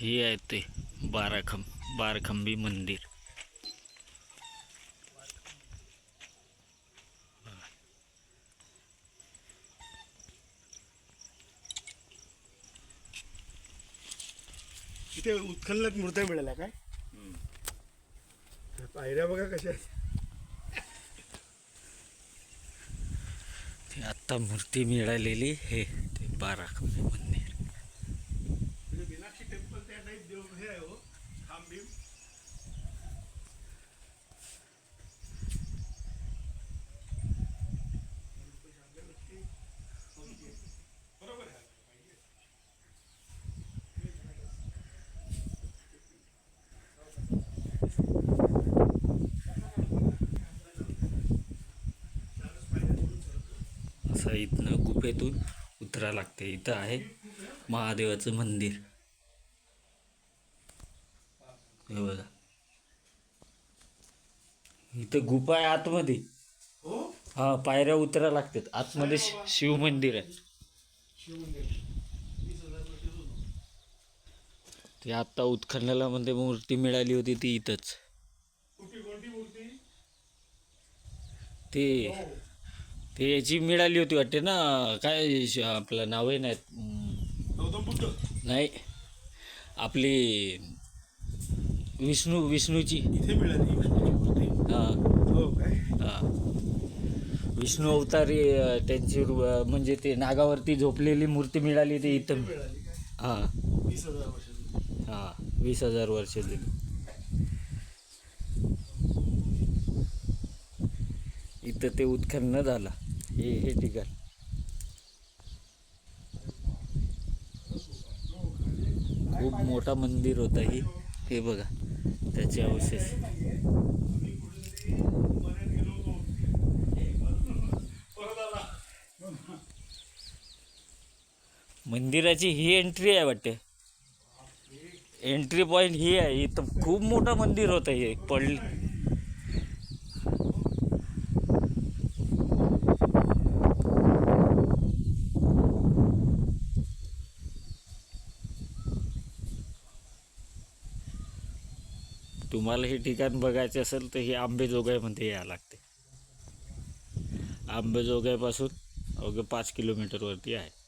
हे आहे ते बाराखंब बारखंबी मंदिर. इथे उत्खननात मूर्त्या मिळाल्या काय? पायऱ्या बघा कशा आहेत. ते आत्ता मूर्ती मिळालेली हे ते बाराखंबी मंदिर. असं इथनं गुफेतून उतरा लागते. इथं आहे महादेवाचं मंदिर. हे बघा. इथं गुफा आहे आतमध्ये. हो? हा पायऱ्या उतरा लागतात. आतमध्ये शिव मंदिर आहे. ते आत्ता उत्खननाला मध्ये मूर्ती मिळाली होती ती इथंच. ते हो. ते याची मिळाली होती वाटते ना काय श- आपलं नावही नाही हम्म, गौतम बुद्ध नाही आपली विष्णू विष्णूची. इथे मिळाली मूर्ती हा. हो काय? हा. विष्णू अवतारी अं, त्यांची रु- अं, म्हणजे ते नागावरती झोपलेली मूर्ती मिळाली ती इथं. मिळाली काय? हा. वीस हजार वर्ष जुनी. हा वीस हजार वर्ष दिली इथं ते उत्खनन झालं. हे हे ठिकाण खूप मोठा मंदिर होता ही. हे बघा त्याचे अवशेष. मंदिराची ही एंट्री आहे वाटते. एंट्री पॉईंट ही आहे. इथं खूप मोठं मंदिर होतं हे. पडलं तुम्हाला हे ठिकाण बघायचे असेल तर हे आंबेजोगाईमध्ये यावं लागते. आंबेजोगाईपासून अवघं पाच किलोमीटरवरती आहे.